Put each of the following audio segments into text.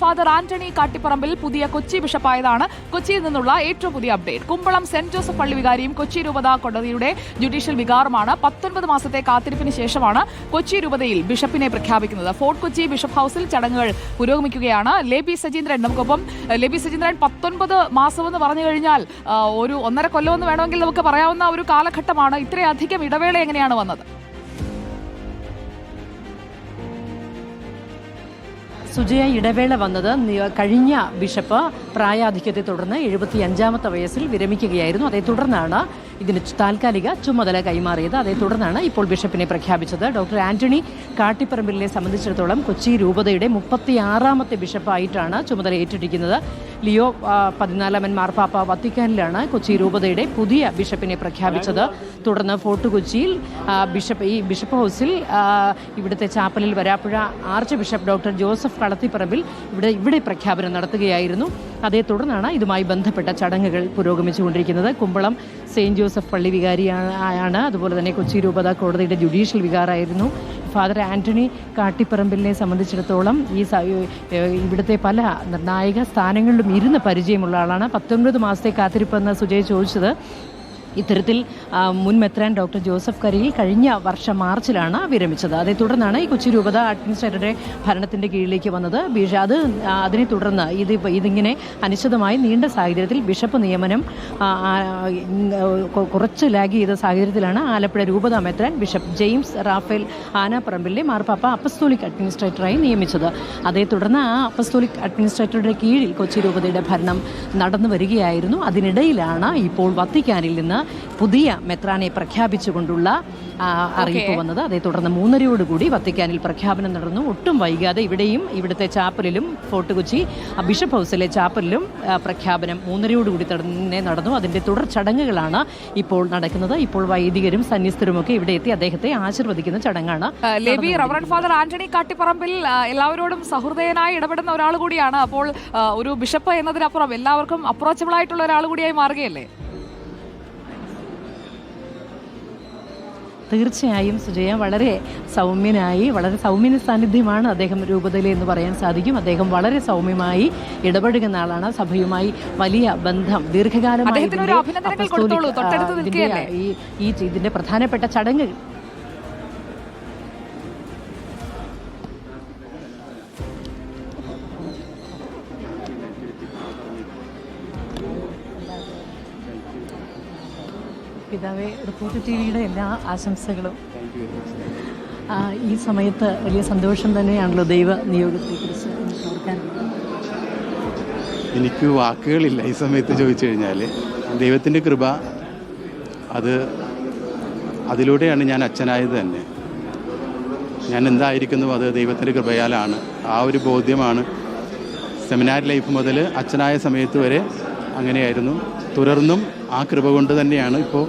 Father Antony കാട്ടിപ്പറമ്പിൽ പുതിയ കൊച്ചി ബിഷപ്പായതാണ്. കൊച്ചിയിൽ നിന്നുള്ള ഏറ്റവും പുതിയ അപ്ഡേറ്റ്. കുമ്പളം സെന്റ് ജോസഫ് പള്ളി വികാരിയും കൊച്ചി രൂപത കോടതിയുടെ ജുഡീഷ്യൽ വികാറുമാണ് പത്തൊൻപത് മാസത്തെ കാത്തിരിപ്പിന് ശേഷമാണ് കൊച്ചി രൂപതയിൽ ബിഷപ്പിനെ പ്രഖ്യാപിക്കുന്നത്. ഫോർട്ട് കൊച്ചി ബിഷപ്പ് ഹൌസിൽ ചടങ്ങുകൾ പുരോഗമിക്കുകയാണ്. ലേബി സജീന്ദ്രൻ നമുക്കൊപ്പം ലേബി സജീന്ദ്രൻ പത്തൊൻപത് മാസമെന്ന് പറഞ്ഞു കഴിഞ്ഞാൽ ഒരു ഒന്നര കൊല്ലമെന്ന് വേണമെങ്കിൽ നമുക്ക് പറയാവുന്ന ഒരു കാലഘട്ടമാണ്. ഇത്രയധികം ഇടവേള എങ്ങനെയാണ് വന്നത്? സുജയ ഇടവേള വന്നത് കഴിഞ്ഞ ബിഷപ്പ് പ്രായാധിക്യത്തെ തുടർന്ന് എഴുപത്തി അഞ്ചാമത്തെ വയസ്സിൽ വിരമിക്കുകയായിരുന്നു. അതേ തുടർന്നാണ് ഇതിന് താൽക്കാലിക ചുമതല കൈമാറിയത്. അതേ തുടർന്നാണ് ഇപ്പോൾ ബിഷപ്പിനെ പ്രഖ്യാപിച്ചത്. ഡോക്ടർ ആന്റണി കാട്ടിപ്പറമ്പിലിനെ സംബന്ധിച്ചിടത്തോളം കൊച്ചി രൂപതയുടെ മുപ്പത്തിയാറാമത്തെ ബിഷപ്പായിട്ടാണ് ചുമതല ഏറ്റിരിക്കുന്നത് ലിയോ പതിനാലാമൻ മാർപ്പാപ്പ വത്തിക്കാനിലാണ് കൊച്ചി രൂപതയുടെ പുതിയ ബിഷപ്പിനെ പ്രഖ്യാപിച്ചത്. തുടർന്ന് ഫോർട്ട് കൊച്ചിയിൽ ബിഷപ്പ് ഈ ബിഷപ്പ് ഹൗസിൽ ഇവിടുത്തെ ചാപ്പലിൽ Varapuzha archbishop doctor Joseph Kalathiparambil ഇവിടെ ഇവിടെ പ്രഖ്യാപനം നടത്തുകയായിരുന്നു. അതേ തുടർന്നാണ് ഇതുമായി ബന്ധപ്പെട്ട ചടങ്ങുകൾ പുരോഗമിച്ചുകൊണ്ടിരിക്കുന്നത്. കുമ്പളം സെയിന്റ് ജോസഫ് പള്ളി വികാരിയാണ് അതുപോലെ തന്നെ കൊച്ചി രൂപത കോടതിയുടെ ജുഡീഷ്യൽ വികാറായിരുന്നു ഫാദർ ആന്റണി കാട്ടിപ്പറമ്പിലിനെ സംബന്ധിച്ചിടത്തോളം ഈ ഇവിടുത്തെ പല നിർണായക സ്ഥാനങ്ങളിലും ഇരുന്ന് പരിചയമുള്ള ആളാണ്. പത്തൊൻപത് മാസത്തെ കാത്തിരിപ്പെന്ന് സുജയ് ചോദിച്ചത്. ഇത്തരത്തിൽ മുൻ മെത്രാൻ ഡോക്ടർ ജോസഫ് കരിയിൽ കഴിഞ്ഞ വർഷം മാർച്ചിലാണ് വിരമിച്ചത്. അതേ തുടർന്നാണ് ഈ കൊച്ചി രൂപത അഡ്മിനിസ്ട്രേറ്ററുടെ ഭരണത്തിന്റെ കീഴിലേക്ക് വന്നത്. അത് അതിനെ തുടർന്ന് ഇത് ഇതിങ്ങനെ അനിശ്ചിതമായി നീണ്ട സാഹചര്യത്തിൽ ബിഷപ്പ് നിയമനം കുറച്ച് ലാഗ് ചെയ്ത സാഹചര്യത്തിലാണ് ആലപ്പുഴ രൂപത മെത്രാൻ ബിഷപ്പ് ജെയിംസ് റാഫേൽ ആനാപ്പറമ്പിലെ മാർപ്പാപ്പ അപ്പസ്തോലിക് അഡ്മിനിസ്ട്രേറ്ററായി നിയമിച്ചത്. അതേ തുടർന്ന് ആ അപ്പസ്തോലിക് അഡ്മിനിസ്ട്രേറ്ററുടെ കീഴിൽ കൊച്ചി രൂപതയുടെ ഭരണം നടന്നു വരികയായിരുന്നു. അതിനിടയിലാണ് ഇപ്പോൾ വത്തിക്കാനിൽ നിന്ന് പുതിയ മെത്രാനെ പ്രഖ്യാപിച്ചുകൊണ്ടുള്ള അറിയിപ്പ് വന്നത്. അതേ തുടർന്ന് മൂന്നരയോടുകൂടി വത്തിക്കാനിൽ പ്രഖ്യാപനം നടന്നു. ഒട്ടും വൈകാതെ ഇവിടെയും ഇവിടുത്തെ ചാപ്പലിലും ഫോർട്ട് കൊച്ചി ബിഷപ്പ് ഹൗസിലെ ചാപ്പലിലും പ്രഖ്യാപനം മൂന്നരയോടുകൂടി തന്നെ നടന്നു. അതിന്റെ തുടർ ചടങ്ങുകളാണ് ഇപ്പോൾ നടക്കുന്നത്. ഇപ്പോൾ വൈദികരും സന്യസ്തരുമൊക്കെ ഇവിടെ എത്തി അദ്ദേഹത്തെ ആശീർവദിക്കുന്ന ചടങ്ങാണ് ലേബി റവറൻ ഫാദർ ആന്റണി കാട്ടിപ്പറമ്പിൽ എല്ലാവരോടും സഹൃദയനായി ഇടപെടുന്ന ഒരാൾ കൂടിയാണ്. അപ്പോൾ ഒരു ബിഷപ്പ് എന്നതിനപ്പുറം എല്ലാവർക്കും അപ്രോച്ചബിൾ ആയിട്ടുള്ള ഒരാൾ കൂടിയായി മാറുകയല്ലേ? തീർച്ചയായും സുജയ വളരെ സൗമ്യനായി വളരെ സൗമ്യ സാന്നിധ്യമാണ് അദ്ദേഹം രൂപതയിൽ എന്ന് പറയാൻ സാധിക്കും. അദ്ദേഹം വളരെ സൗമ്യമായി ഇടപഴകുന്ന ആളാണ്. സഭയുമായി വലിയ ബന്ധം ദീർഘകാലമായി ഈ ഇതിന്റെ പ്രധാനപ്പെട്ട ചടങ്ങ് പിതാവെ റിപ്പോർട്ട് ടി വിയുടെ എല്ലാ ആശംസകളും. ഈ സമയത്ത് വലിയ സന്തോഷം തന്നെയാണല്ലോ ദൈവ നിയോഗത്തെക്കുറിച്ച് എനിക്ക് ഓർക്കാനുള്ളത്. എനിക്ക് വാക്കുകളില്ല ഈ സമയത്ത് ചോദിച്ചു കഴിഞ്ഞാൽ ദൈവത്തിന്റെ കൃപ അത് അതിലൂടെയാണ് ഞാൻ അച്ഛനായത് തന്നെ. ഞാൻ എന്തായിരിക്കുന്നു അത് ദൈവത്തിന്റെ കൃപയാലാണ്. ആ ഒരു ബോധ്യമാണ് സെമിനാർ ലൈഫ് മുതൽ അച്ഛനായ സമയത്ത് വരെ അങ്ങനെയായിരുന്നു. തുടർന്നും ആ കൃപ കൊണ്ട് തന്നെയാണ് ഇപ്പോൾ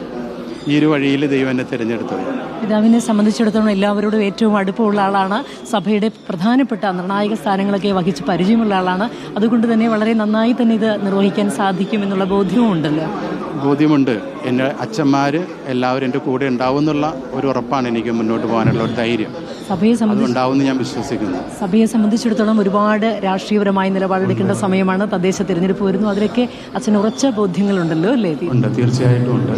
ഈ ഒരു വഴിയിൽ ദൈവം എന്നെ തിരഞ്ഞെടുത്തത്. പിതാവിനെ സംബന്ധിച്ചിടത്തോളം എല്ലാവരോടും ഏറ്റവും അടുപ്പമുള്ള ആളാണ്. സഭയുടെ പ്രധാനപ്പെട്ട നിർണായക സ്ഥാനങ്ങളൊക്കെ വഹിച്ച് പരിചയമുള്ള ആളാണ്. അതുകൊണ്ട് തന്നെ വളരെ നന്നായി തന്നെ ഇത് നിർവഹിക്കാൻ സാധിക്കും എന്നുള്ള ബോധ്യവും ഉണ്ടല്ലോ. ബോധ്യമുണ്ട്. എന്റെ അച്ഛന്മാർ എല്ലാവരും എന്റെ കൂടെ ഉണ്ടാവും എന്നുള്ള ഒരു ഉറപ്പാണ് എനിക്ക് മുന്നോട്ട് പോകാനുള്ള ഒരു ധൈര്യം. സഭയെ സംബന്ധിച്ചുണ്ടാവും ഞാൻ വിശ്വസിക്കുന്നു. സഭയെ സംബന്ധിച്ചിടത്തോളം ഒരുപാട് രാഷ്ട്രീയപരമായ നിലപാടെടുക്കേണ്ട സമയമാണ് തദ്ദേശ തിരഞ്ഞെടുപ്പ് വരുന്നു. അതിലൊക്കെ അച്ഛൻ ഉറച്ച ബോധ്യങ്ങളുണ്ടല്ലോ അല്ലേ? ഉണ്ട്. തീർച്ചയായിട്ടും ഉണ്ട്.